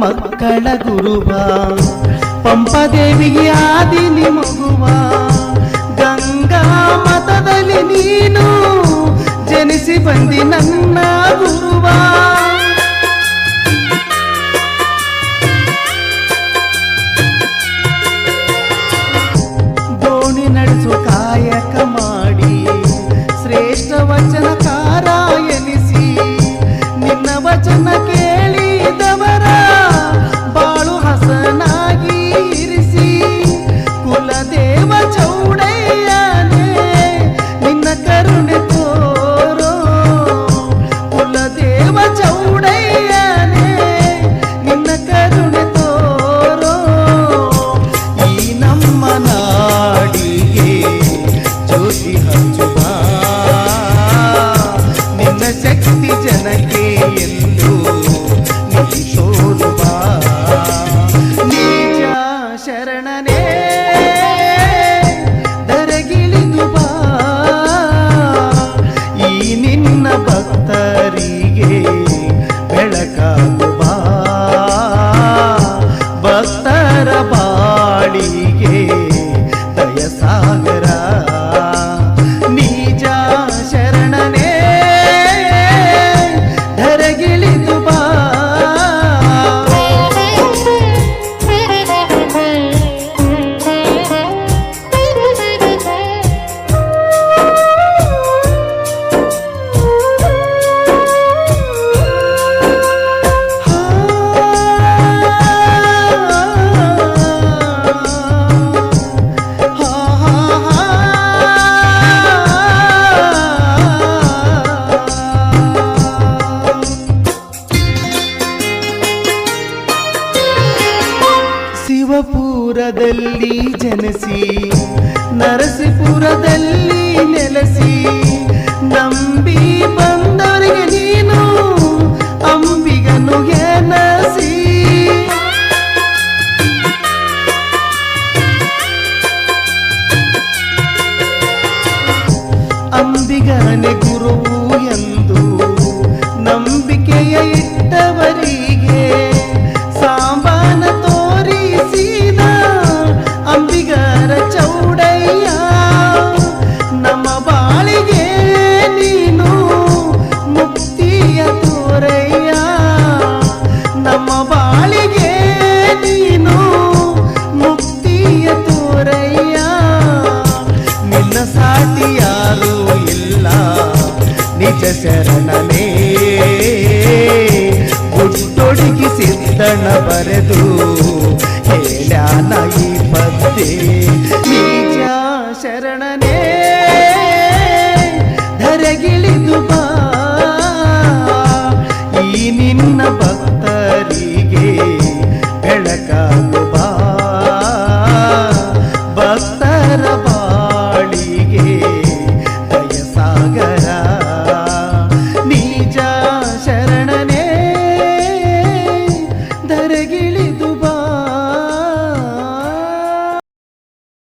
ಮಕ್ಕಳ ಗುರುವ ಪಂಪದೇವಿಗೆ ಆದಿ ನಿಮಗುವ ಗಂಗಾ ಮತದಲ್ಲಿ ನೀನು ಜನಿಸಿ ಬಂದಿ ನನ್ನ ಗುರುವ ದೋಣಿ ನಡೆಸು ಕಾಯಕ ನರಸಿಪುರದಲ್ಲಿ ಜನಸಿ ನರಸಿಪುರದಲ್ಲಿ ನೆಲೆಸಿ ನಂಬಿ ಬಂದವರಿಗೆ ನೀನು ಅಂಬಿಗನು ಎನಸಿ ಅಂಬಿಗನಿಗೂ ಶರಣನೇ. ಹುಟ್ಟೊಡಗಿ ಸಿದ್ದಣ ಬರೆದು ಹೇಳಿ ಪತ್ತೆ ಪದ್ದೆ ಶರಣನೆ ಶರಣನೇ, ಧರೆಗಿಳಿದು ಬಾ. ಈ ನಿನ್ನ ಭಕ್ತರಿಗೆ ಬೆಳಕಾಗು ಭಕ್ತರ ಬಾಳಿಗೆ ದಯಸಾಗರ.